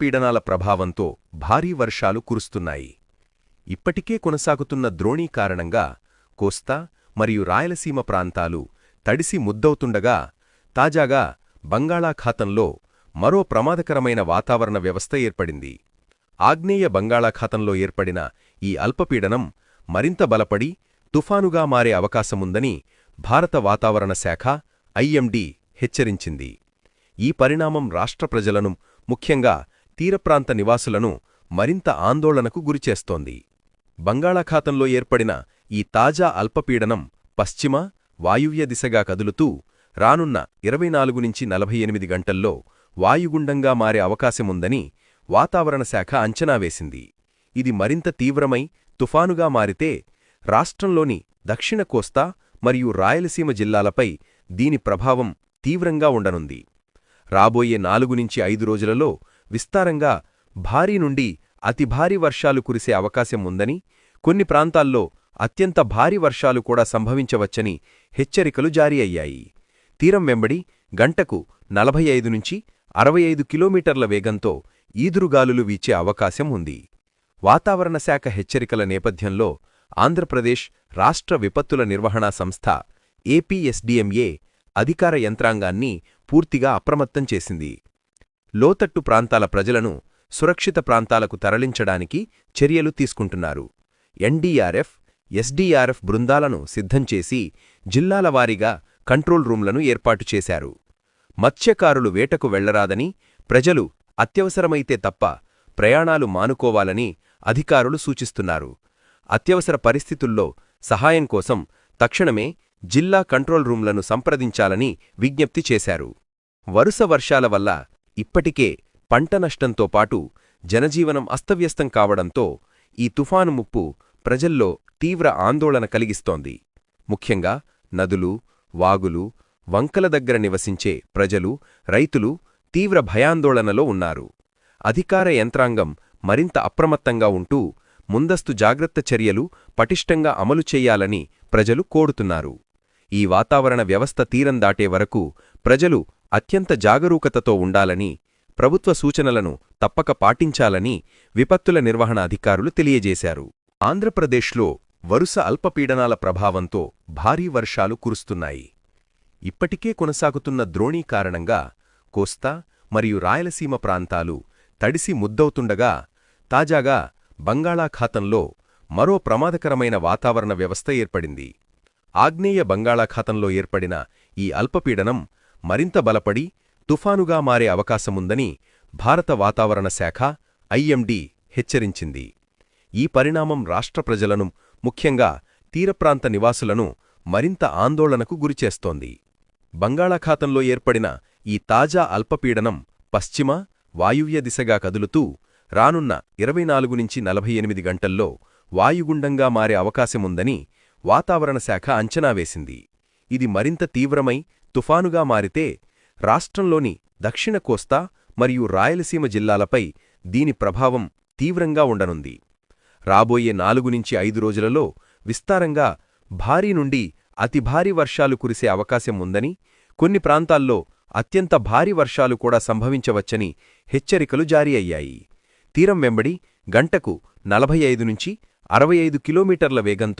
పీడనాల ప్రభావంతో భారీ వర్షాలు కురుస్తున్నాయి. ఇప్పటికే కొనసాగుతున్న ద్రోణీ కారణంగా కోస్తా మరియు రాయలసీమ ప్రాంతాలు తడిసి ముద్దవుతుండగా తాజాగా బంగాళాఖాతంలో మరో ప్రమాదకరమైన వాతావరణ వ్యవస్థ ఏర్పడింది. ఆగ్నేయ బంగాళాఖాతంలో ఏర్పడిన ఈ అల్పపీడనం మరింత బలపడి తుఫానుగా మారే అవకాశముందని భారత వాతావరణ శాఖ ఐఎండీ హెచ్చరించింది. ఈ పరిణామం రాష్ట్ర ప్రజలను ముఖ్యంగా తీరప్రాంత నివాసులను మరింత ఆందోళనకు గురిచేస్తోంది. బంగాళాఖాతంలో ఏర్పడిన ఈ తాజా అల్పపీడనం పశ్చిమ వాయువ్య దిశగా కదులుతూ రానున్న ఇరవై నాలుగు నుంచి నలభై ఎనిమిది గంటల్లో వాయుగుండంగా మారే అవకాశముందని వాతావరణ శాఖ అంచనా వేసింది. ఇది మరింత తీవ్రమై తుఫానుగా మారితే రాష్ట్రంలోని దక్షిణ కోస్తా మరియు రాయలసీమ జిల్లాలపై దీని ప్రభావం తీవ్రంగా ఉండనుంది. రాబోయే నాలుగు నుంచి ఐదు రోజులలో విస్తారంగా భారీ నుండి అతి భారీ వర్షాలు కురిసే అవకాశం ఉందని కొన్ని ప్రాంతాల్లో అత్యంత భారీ వర్షాలు కూడా సంభవించవచ్చని హెచ్చరికలు జారీ అయ్యాయి. తీరం వెంబడి గంటకు నలభై ఐదు నుంచి అరవై ఐదు కిలోమీటర్ల వేగంతో ఈదురుగాలులు వీచే అవకాశం ఉంది. వాతావరణ శాఖ హెచ్చరికల నేపథ్యంలో ఆంధ్రప్రదేశ్ రాష్ట్ర విపత్తుల నిర్వహణా సంస్థ ఏపీఎస్డిఎంఏ అధికార యంత్రాంగాన్ని పూర్తిగా అప్రమత్తం చేసింది. లోతట్టు ప్రాంతాల ప్రజలను సురక్షిత ప్రాంతాలకు తరలించడానికి చర్యలు తీసుకుంటున్నారు. ఎన్డీఆర్ఎఫ్ ఎస్డీఆర్ఎఫ్ బృందాలను సిద్ధంచేసి జిల్లాల వారీగా కంట్రోల్ రూంలను ఏర్పాటు చేశారు. మత్స్యకారులు వేటకు వెళ్ళరాదని ప్రజలు అత్యవసరమైతే తప్ప ప్రయాణాలు మానుకోవాలని అధికారులు సూచిస్తున్నారు. అత్యవసర పరిస్థితుల్లో సహాయం కోసం తక్షణమే జిల్లా కంట్రోల్ రూంలను సంప్రదించాలని విజ్ఞప్తి చేశారు. వరుస వర్షాల వల్ల ఇప్పటికే పంట నష్టంతో పాటు జనజీవనం అస్తవ్యస్తం కావడంతో ఈ తుఫాను ముప్పు ప్రజల్లో తీవ్ర ఆందోళన కలిగిస్తోంది. ముఖ్యంగా నదులు వాగులు వంకల దగ్గర నివసించే ప్రజలు రైతులు తీవ్ర భయాందోళనలో ఉన్నారు. అధికార యంత్రాంగం మరింత అప్రమత్తంగా ఉంటూ ముందస్తు జాగ్రత్త చర్యలు పటిష్టంగా అమలు చెయ్యాలని ప్రజలు కోరుతున్నారు. ఈ వాతావరణ వ్యవస్థ తీరం దాటే వరకు ప్రజలు అత్యంత జాగరూకతతో ఉండాలని ప్రభుత్వ సూచనలను తప్పక పాటించాలని విపత్తుల నిర్వహణ అధికారులు తెలియజేశారు. ఆంధ్రప్రదేశ్లో వరుస అల్పపీడనాల ప్రభావంతో భారీ వర్షాలు కురుస్తున్నాయి. ఇప్పటికే కొనసాగుతున్న ద్రోణీ కారణంగా కోస్తా మరియు రాయలసీమ ప్రాంతాలు తడిసి ముద్దవుతుండగా తాజాగా బంగాళాఖాతంలో మరో ప్రమాదకరమైన వాతావరణ వ్యవస్థ ఏర్పడింది. ఆగ్నేయ బంగాళాఖాతంలో ఏర్పడిన ఈ అల్పపీడనం మరింత బలపడి తుఫానుగా మారే అవకాశముందని భారత వాతావరణ శాఖ ఐఎండి హెచ్చరించింది. ఈ పరిణామం రాష్ట్ర ప్రజలను ముఖ్యంగా తీరప్రాంత నివాసులను మరింత ఆందోళనకు గురిచేస్తోంది. బంగాళాఖాతంలో ఏర్పడిన ఈ తాజా అల్పపీడనం పశ్చిమ వాయువ్య దిశగా కదులుతూ రానున్న ఇరవై నాలుగు నుంచి నలభై ఎనిమిది గంటల్లో వాయుగుండంగా మారే అవకాశముందని వాతావరణ శాఖ అంచనా వేసింది. ఇది మరింత తీవ్రమై తుఫానుగా మారితే రాష్ట్రంలోని దక్షిణ కోస్తా మరియు రాయలసీమ జిల్లాలపై దీని ప్రభావం తీవ్రంగా ఉండనుంది. రాబోయే నాలుగు నుంచి ఐదు రోజులలో విస్తారంగా భారీ నుండి అతి భారీ వర్షాలు కురిసే అవకాశం ఉందని కొన్ని ప్రాంతాల్లో అత్యంత భారీ వర్షాలు కూడా సంభవించవచ్చని హెచ్చరికలు జారీ అయ్యాయి. తీరం వెంబడి గంటకు నలభై ఐదు నుంచి అరవై ఐదు కిలోమీటర్ల వేగంతో